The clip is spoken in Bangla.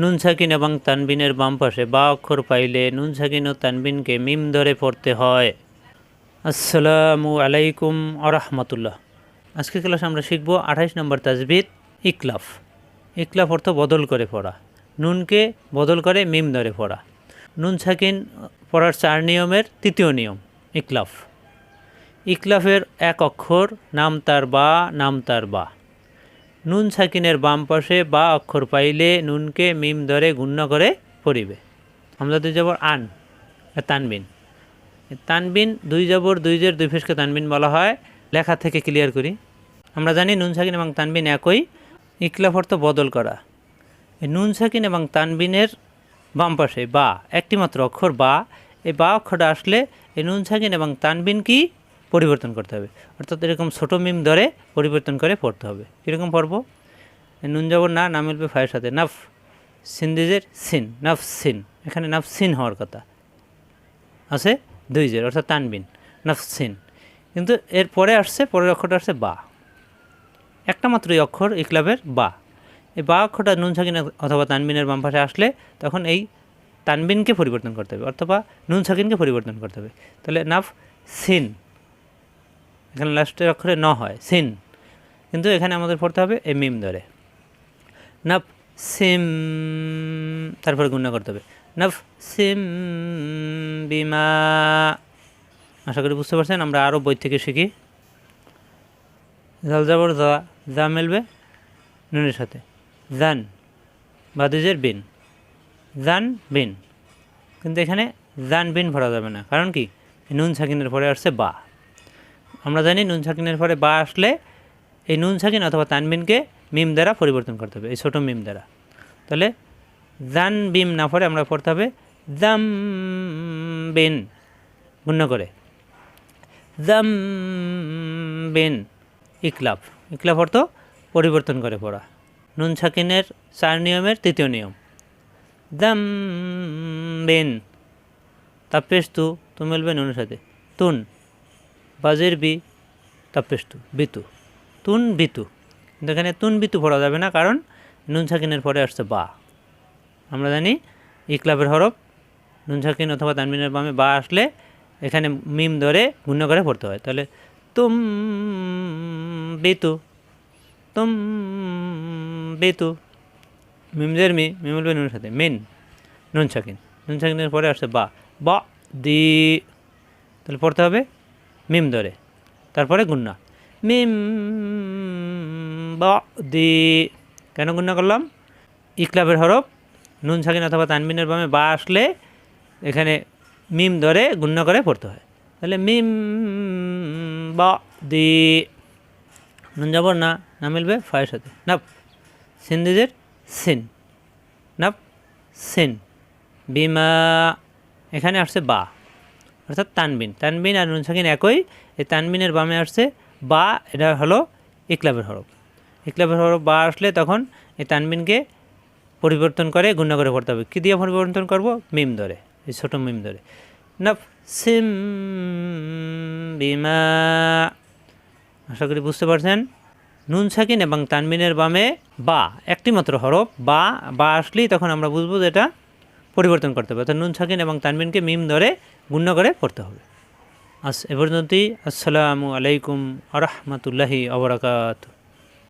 নুন সাকিন এবং তানবিনের বাম পাশে বা অক্ষর পাইলে নুন সাকিন ও তানবিনকে মিম ধরে পড়তে হয়। আসসালামু আলাইকুম আরহামতুল্লাহ। আজকে ক্লাস আমরা শিখব আঠাইশ নম্বর তাজবিদ ইকলাফ ইকলাফ অর্থ বদল করে পড়া। নুনকে বদল করে মিম ধরে পড়া। নুন সাকিন পড়ার চার নিয়মের তৃতীয় নিয়ম ইকলাফ ইকলাফের এক অক্ষর, নাম তার বা, নাম তার বা। নুন সাকিনের বাম পাশে বা অক্ষর পাইলে নুনকে মিম ধরে গুণ্য করে পড়িবে। আমরা দুই জবর আন তানবিন। তানবিন দুই জবর দুই জের দুই ফেসকে তানবিন বলা হয়। লেখা থেকে ক্লিয়ার করি। আমরা জানি নুন সাকিন এবং তানবিন একই। ইকলাফ বদল করা। নুন সাকিন এবং তানবিনের বাম পাশে বা একটিমাত্র অক্ষর বা এই বা অক্ষরটা আসলে এই নুন সাকিন এবং তানবিন কি পরিবর্তন করতে হবে। অর্থাৎ এরকম ছোটো মিম ধরে পরিবর্তন করে পড়তে হবে। কীরকম পড়ব? নুন জবর না নাম মিলবে ফায়ের সাথে। নাফ সিন্দিজের সিন, নাফ সিন। এখানে নাফ সিন হওয়ার কথা। আছে দুই জের, অর্থাৎ তানবিন, নাফ সিন। কিন্তু এর পরে আসছে, পরের অক্ষরটা আসছে বা। একটা মাত্র এই অক্ষর, ইকলাবের বা। এই বা অক্ষরটা নুন সাকিন অথবা তানবিনের বাম পাশে আসলে তখন এই তানবিনকে পরিবর্তন করতে হবে, অথবা নুন সাকিনকে পরিবর্তন করতে হবে। তাহলে নাফ সিন। এখানে লাস্টের অক্ষরে ন হয় সিন কিন্তু এখানে আমাদের পড়তে হবে এ মিম ধরে। নাফ সিম তারপরে গুণা করতে হবে। নাফ সিম বিমা। আশা করি বুঝতে পারছেন, আমরা আরও বই থেকে শিখি। জাল যাবর যা যা মেলবে নুনের সাথে। জান, বাদিজের বিন। জান, বিন। কিন্তু এখানে জান, বিন ভরা যাবে না। কারণ কি? নুন সাকিনের পরে আসছে বা। আমরা জানি নুন সাকিনের পরে বা আসলে এই নুন সাকিন অথবা তানবিনকে মিম দ্বারা পরিবর্তন করতে হবে, এই ছোটো মিম দ্বারা। তাহলে জান বিম না পরে আমরা পড়তে হবে জাম বিন গুণ্য করে। জাম বিন, ইকলাফ। ইকলাফ অর্থ পরিবর্তন করে পড়া। নুন সাকিনের চার নিয়মের তৃতীয় নিয়ম। দাম বিন, তাপেশ তু তু মিলবে নুনের সাথে। তুন। বাজের বি তাপেশ তু বিতু, তুন বিতু। কিন্তু এখানে তুন বিতু পড়া যাবে না, কারণ নুন সাকিনের পরে আসছে বা। আমরা জানি ইকলাবের হরফ, নুন সাকিন অথবা তানবিনের বামে বা আসলে এখানে মিম ধরে গুণ্য করে পড়তে হয়। তাহলে তুম বিতু তুম বিতু মিমজের মি মিমুলবে নুনের সাথে, মিন, নুন সাকিন। নুন সাকিনের পরে আসছে বা বা, দি। তাহলে পড়তে হবে মিম ধরে। তারপরে গুন্না। মিম বা দি কেন গুন্না করলাম? ইকলাবের হরফ, নুন সাকিন অথবা তানবিনের বামে বা আসলে এখানে মিম ধরে গুণ্য করে পড়তে হয়। তাহলে মিম বা দি নুন যাবর না না মিলবে ফায়ের সাথে। নাপ। সিন্দিজের সিন। নাপ, সিন। বিমা। এখানে আসছে বা। অর্থাৎ তানবিন। তানবিন আর নুন সাকিন একই। এই তানবিনের বামে আসছে বা, এটা হলো ইকলাবের হরফ। ইকলাবের হরফ বা আসলে তখন এই তানবিনকে পরিবর্তন করে গুণ্য করে পড়তে হবে। কী দিয়ে পরিবর্তন করব? মিম ধরে, এই ছোটো মিম ধরে। না সিম বিমা, আশা করি বুঝতে পারছেন? নুন সাকিন এবং তানবিনের বামে বা, একটি মাত্র হরফ, বা বা আসলেই তখন আমরা বুঝব যে এটা পরিবর্তন করতে হবে। অর্থাৎ নুন সাকিন এবং তানবিনকে মিম ধরে গুণ্য করে পড়তে হবে। আস এ পর্যন্তই আসসালামু আলাইকুম আরহামতুল্লাহি আবরাকাত